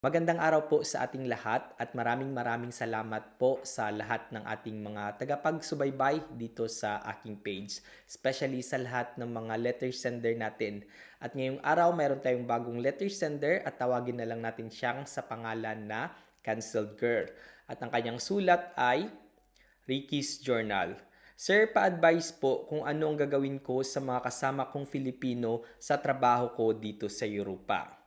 Magandang araw po sa ating lahat at maraming maraming salamat po sa lahat ng ating mga tagapagsubaybay dito sa aking page. Especially sa lahat ng mga letter sender natin. At ngayong araw mayroon tayong bagong letter sender at tawagin na lang natin siyang sa pangalan na Cancelled Girl. At ang kanyang sulat ay Ricky's Journal. Sir, pa-advise po kung ano ang gagawin ko sa mga kasama kong Filipino sa trabaho ko dito sa Europa.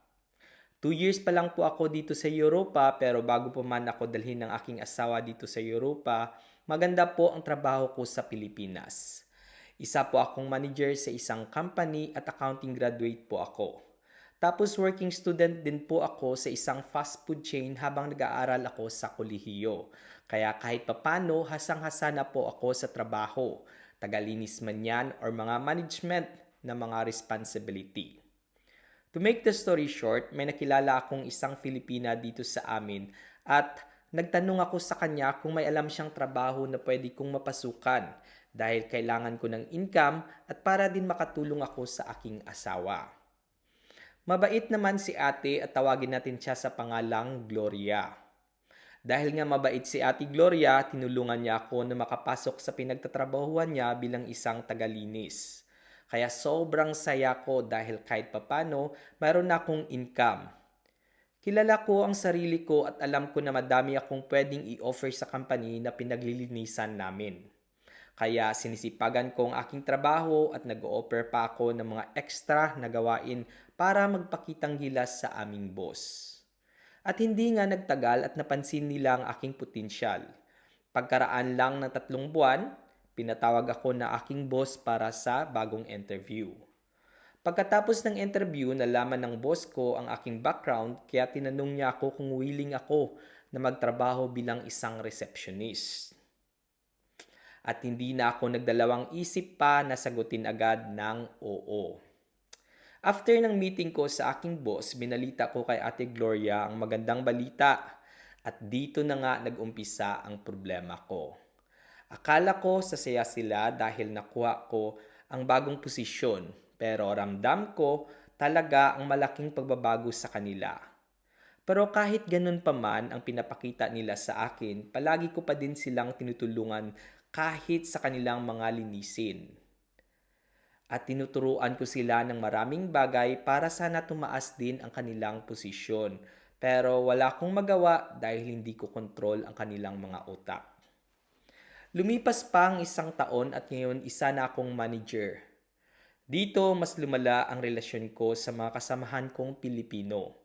Two years pa lang po ako dito sa Europa pero bago pa man ako dalhin ng aking asawa dito sa Europa, maganda po ang trabaho ko sa Pilipinas. Isa po akong manager sa isang company at accounting graduate po ako. Tapos working student din po ako sa isang fast food chain habang nag-aaral ako sa kolehiyo. Kaya kahit papano, hasang-hasa na po ako sa trabaho. Tagalinis man yan or mga management na mga responsibility. To make the story short, may nakilala akong isang Filipina dito sa amin at nagtanong ako sa kanya kung may alam siyang trabaho na pwede kong mapasukan dahil kailangan ko ng income at para din makatulong ako sa aking asawa. Mabait naman si ate at tawagin natin siya sa pangalang Gloria. Dahil nga mabait si ate Gloria, tinulungan niya ako na makapasok sa pinagtatrabahuan niya bilang isang tagalinis. Kaya sobrang saya ko dahil kahit papano, mayroon na akong income. Kilala ko ang sarili ko at alam ko na madami akong pwedeng i-offer sa company na pinaglilinisan namin. Kaya sinisipagan ko ang aking trabaho at nag-offer pa ako ng mga extra na gawain para magpakitang gilas sa aming boss. At hindi nga nagtagal at napansin nila ang aking potensyal. Pagkaraan lang ng tatlong buwan, pinatawag ako na aking boss para sa bagong interview. Pagkatapos ng interview, nalaman ng boss ko ang aking background kaya tinanong niya ako kung willing ako na magtrabaho bilang isang receptionist. At hindi na ako nagdalawang isip pa na sagutin agad ng oo. After ng meeting ko sa aking boss, binalita ko kay Ate Gloria ang magandang balita at dito na nga nag-umpisa ang problema ko. Akala ko sasaya sila dahil nakuha ko ang bagong posisyon pero ramdam ko talaga ang malaking pagbabago sa kanila. Pero kahit ganun pa man ang pinapakita nila sa akin, palagi ko pa din silang tinutulungan kahit sa kanilang mga linisin. At tinuturuan ko sila ng maraming bagay para sana tumaas din ang kanilang posisyon. Pero wala akong magawa dahil hindi ko kontrol ang kanilang mga utak. Lumipas pa ang isang taon at ngayon isa na akong manager. Dito mas lumala ang relasyon ko sa mga kasamahan kong Pilipino.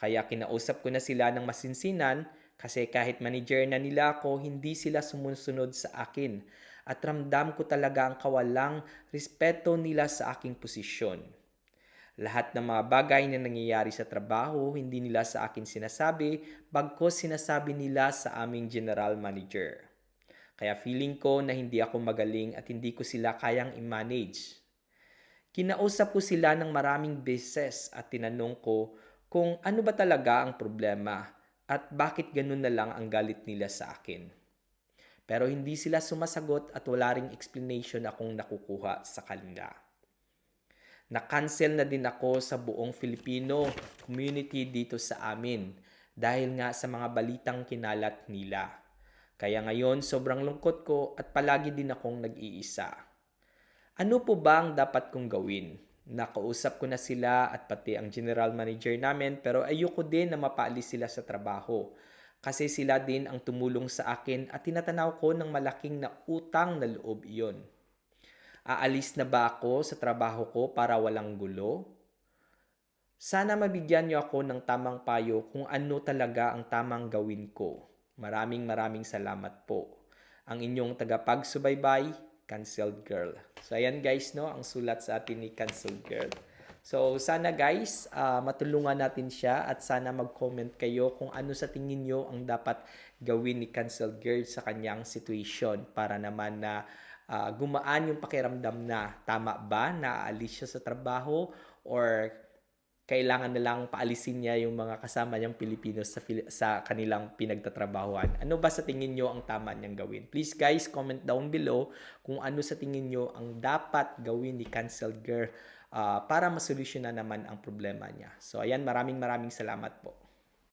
Kaya kinausap ko na sila ng masinsinan kasi kahit manager na nila ako, hindi sila sumusunod sa akin at ramdam ko talaga ang kawalang respeto nila sa aking posisyon. Lahat ng mga bagay na nangyayari sa trabaho, hindi nila sa akin sinasabi, bagkos sinasabi nila sa aming general manager. Kaya feeling ko na hindi ako magaling at hindi ko sila kayang i-manage. Kinausap ko sila ng maraming beses at tinanong ko kung ano ba talaga ang problema at bakit ganun na lang ang galit nila sa akin. Pero hindi sila sumasagot at wala ring explanation akong nakukuha sa kanila. Na-cancel na din ako sa buong Filipino community dito sa amin dahil nga sa mga balitang kinalat nila. Kaya ngayon sobrang lungkot ko at palagi din akong nag-iisa. Ano po ba ang dapat kong gawin? Nakausap ko na sila at pati ang general manager namin pero ayoko din na mapaalis sila sa trabaho. Kasi sila din ang tumulong sa akin at tinatanaw ko ng malaking na utang na loob iyon. Aalis na ba ako sa trabaho ko para walang gulo? Sana mabigyan niyo ako ng tamang payo kung ano talaga ang tamang gawin ko. Maraming maraming salamat po. Ang inyong tagapagsubaybay, Cancelled Girl. So ayan guys, no, ang sulat sa atin ni Cancelled Girl. So sana guys, uh, matulungan natin siya at sana mag-comment kayo kung ano sa tingin nyo ang dapat gawin ni Cancelled Girl sa kanyang situation para naman na uh, gumaan yung pakiramdam na tama ba na aalis siya sa trabaho or kailangan na lang paalisin niya yung mga kasama niyang Pilipino sa, sa kanilang pinagtatrabahuan. Ano ba sa tingin niyo ang tama niyang gawin? Please guys, comment down below kung ano sa tingin niyo ang dapat gawin ni Cancelled Girl uh, para masolusyonan naman ang problema niya. So ayan, maraming maraming salamat po.